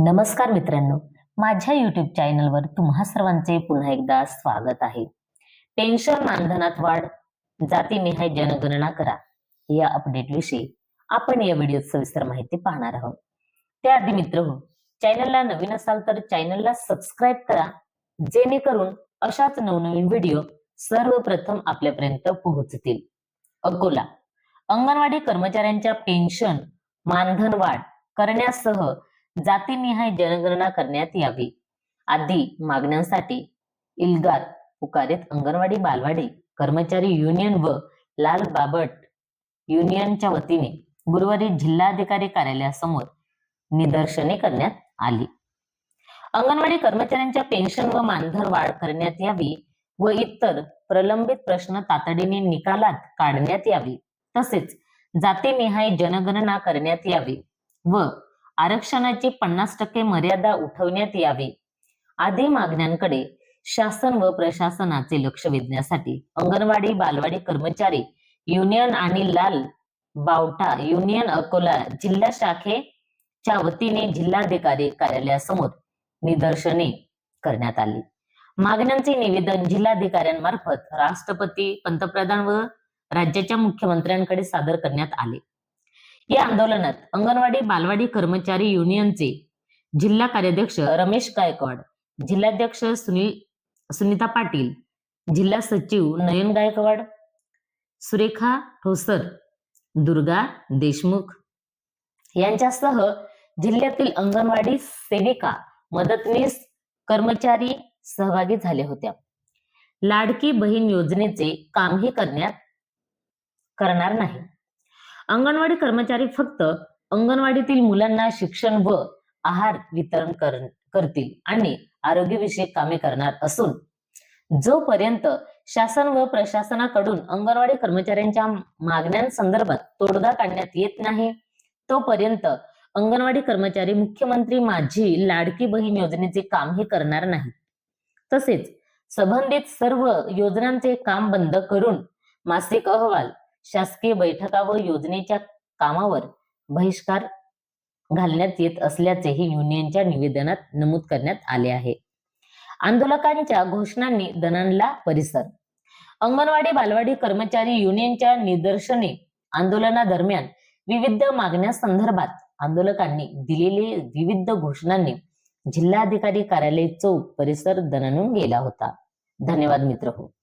नमस्कार मित्रांनो. माझ्या युट्यूब चॅनलवर तुम्हा सर्वांचे पुन्हा एकदा स्वागत आहे. पेन्शन मानधनात वाढ जातीनिहाय जनगणना करा. या अपडेट विषयी आपण या व्हिडिओत सविस्तर माहिती पाहणार आहोत. त्याआधी मित्र हो चॅनलला नवीन असाल तर चॅनलला सबस्क्राईब करा. जेणेकरून अशाच नवनवीन व्हिडिओ सर्वप्रथम आपल्यापर्यंत पोहोचतील. अकोला. अंगणवाडी कर्मचाऱ्यांच्या पेन्शन मानधन वाढ करण्यासह जातीनिहाय जनगणना करण्यात यावी. आदी मागण्यांसाठी इल्गार पुकारीत अंगणवाडी बालवाडी कर्मचारी युनियन व लाल बाबट युनियनच्या वतीने गुरुवारी जिल्हाधिकारी कार्यालयासमोर निदर्शने करण्यात आली. अंगणवाडी कर्मचाऱ्यांच्या पेन्शन व मानधन वाढ करण्यात यावी व इतर प्रलंबित प्रश्न तातडीने निकालात काढण्यात यावी. तसेच जातीनिहाय जनगणना करण्यात यावी व आरक्षणाची पन्नास टक्के मर्यादा उठवण्यात यावी. आदी मागण्यांकडे शासन व प्रशासनाचे लक्ष वेधण्यासाठी अंगणवाडी बालवाडी कर्मचारी युनियन आणि लाल बावटा युनियन अकोला जिल्हा शाखेच्या वतीने जिल्हाधिकारी कार्यालयासमोर निदर्शने करण्यात आली. मागण्यांचे निवेदन जिल्हाधिकाऱ्यांमार्फत राष्ट्रपती पंतप्रधान व राज्याच्या मुख्यमंत्र्यांकडे सादर करण्यात आले. या आंदोलनात अंगणवाडी बालवाडी कर्मचारी युनियनचे जिल्हा कार्याध्यक्ष रमेश गायकवाड जिल्हाध्यक्ष सुनील सुनीता पाटील जिल्हा सचिव नयन गायकवाड सुरेखा ठोसर दुर्गा देशमुख यांच्यासह जिल्ह्यातील अंगणवाडी सेविका मदतनीस कर्मचारी सहभागी झाले होत्या. लाडकी बहीण योजनेचे कामही करण्यात करणार नाही. अंगणवाडी कर्मचारी फक्त अंगणवाडीतील मुलांना शिक्षण व आहार वितरण कर- करतील आणि आरोग्यविषयक कामे करणार असून जोपर्यंत शासन व प्रशासनाकडून अंगणवाडी कर्मचाऱ्यांच्या मागण्यांसंदर्भात तोडगा काढण्यात येत नाही तोपर्यंत अंगणवाडी कर्मचारी मुख्यमंत्री माझी लाडकी बहीण योजनेचे कामही करणार नाही तसेच संबंधित सर्व योजनांचे काम बंद करून मासिक अहवाल शासकीय बैठका व योजनेच्या कामावर बहिष्कार घालण्यात येत असल्याचेही युनियनच्या निवेदनात नमूद करण्यात आले आहे. आंदोलकांच्या घोषणांनी दणाणला परिसर. अंगणवाडी बालवाडी कर्मचारी युनियनच्या निदर्शने आंदोलनादरम्यान विविध मागण्यासंदर्भात आंदोलकांनी दिलेले विविध घोषणांनी जिल्हाधिकारी कार्यालय चौक परिसर दणाणून गेला होता. धन्यवाद मित्र हो.